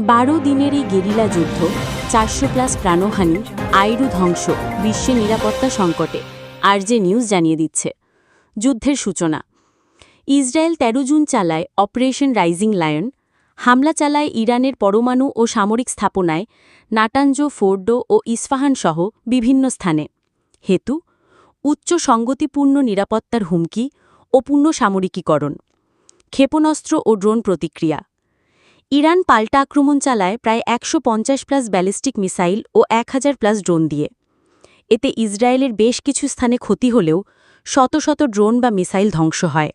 বারো দিনের এই গেরিলা যুদ্ধ, চারশো প্লাস প্রাণহানি, আইরু ধ্বংস, বিশ্বে নিরাপত্তা সংকটে, আর যে নিউজ জানিয়ে দিচ্ছে। যুদ্ধের সূচনা। ইসরায়েল ১৩ জুন চালায় অপারেশন রাইজিং লায়ন। হামলা চালায় ইরানের পরমাণু ও সামরিক স্থাপনায় নাটাঞ্জো ফোর্ডো ও ইস্পাহান সহ বিভিন্ন স্থানে। হেতু, উচ্চ সঙ্গতিপূর্ণ নিরাপত্তার হুমকি ও পূর্ণ সামরিকীকরণ। ক্ষেপণাস্ত্র ও ড্রোন প্রতিক্রিয়া। ইরান পাল্টা আক্রমণ চালায় প্রায় একশো পঞ্চাশ প্লাস ব্যালিস্টিক মিসাইল ও এক হাজার প্লাস ড্রোন দিয়ে। এতে ইসরায়েলের বেশ কিছু স্থানে ক্ষতি হলেও শত শত ড্রোন বা মিসাইল ধ্বংস হয়।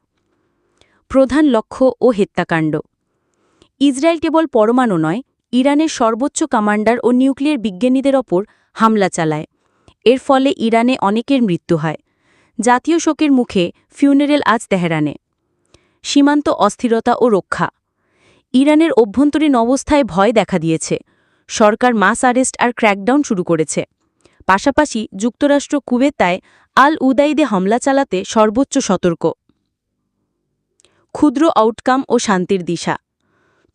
প্রধান লক্ষ্য ও হত্যাকাণ্ড। ইসরায়েল কেবল পরমাণু নয়, ইরানের সর্বোচ্চ কমান্ডার ও নিউক্লিয়ার বিজ্ঞানীদের ওপর হামলা চালায়। এর ফলে ইরানে অনেকের মৃত্যু হয়। জাতীয় শোকের মুখে ফিউনারেল আজ তেহরানে। সীমান্ত অস্থিরতা ও রক্ষা। ইরানের অভ্যন্তরীণ অবস্থায় ভয় দেখা দিয়েছে। সরকার মাস আরেস্ট আর ক্র্যাকডাউন শুরু করেছে। পাশাপাশি যুক্তরাষ্ট্র কুয়েতায় আল উদাইদে হামলা চালাতে সর্বোচ্চ সতর্ক। ক্ষুদ্র আউটকাম ও শান্তির দিশা।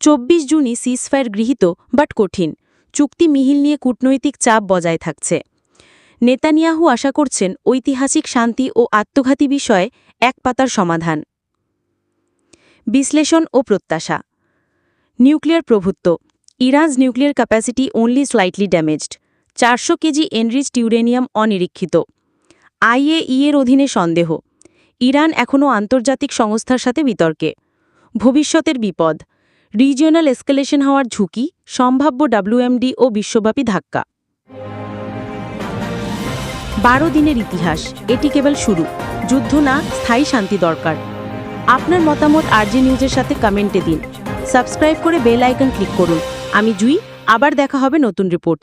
চব্বিশ জুনই সিজফায়ার গৃহীত বাট কঠিন। চুক্তি মিহিল নিয়ে কূটনৈতিক চাপ বজায় থাকছে। নেতানিয়াহু আশা করছেন ঐতিহাসিক শান্তি ও আত্মঘাতী বিষয়ে এক পাতার সমাধান। বিশ্লেষণ ও প্রত্যাশা। Nuclear প্রভুত্ব। Iran's nuclear capacity only slightly damaged চারশো কেজি এনরিচড ইউরেনিয়াম অনিরীক্ষিত। আইএই এর অধীনে সন্দেহ। ইরান এখনও আন্তর্জাতিক সংস্থার সাথে বিতর্কে। ভবিষ্যতের বিপদ। রিজিওনাল এসকেলেশন হওয়ার ঝুঁকি, সম্ভাব্য ডাব্লিউএমডি ও বিশ্বব্যাপী ধাক্কা। বারো দিনের ইতিহাস, এটি কেবল শুরু। যুদ্ধ না, স্থায়ী শান্তি দরকার। আপনার মতামত আরজি নিউজের সাথে কমেন্টে দিন। সাবস্ক্রাইব করে বেল আইকন ক্লিক করুন। আমি জুই আবার দেখা হবে নতুন রিপোর্টে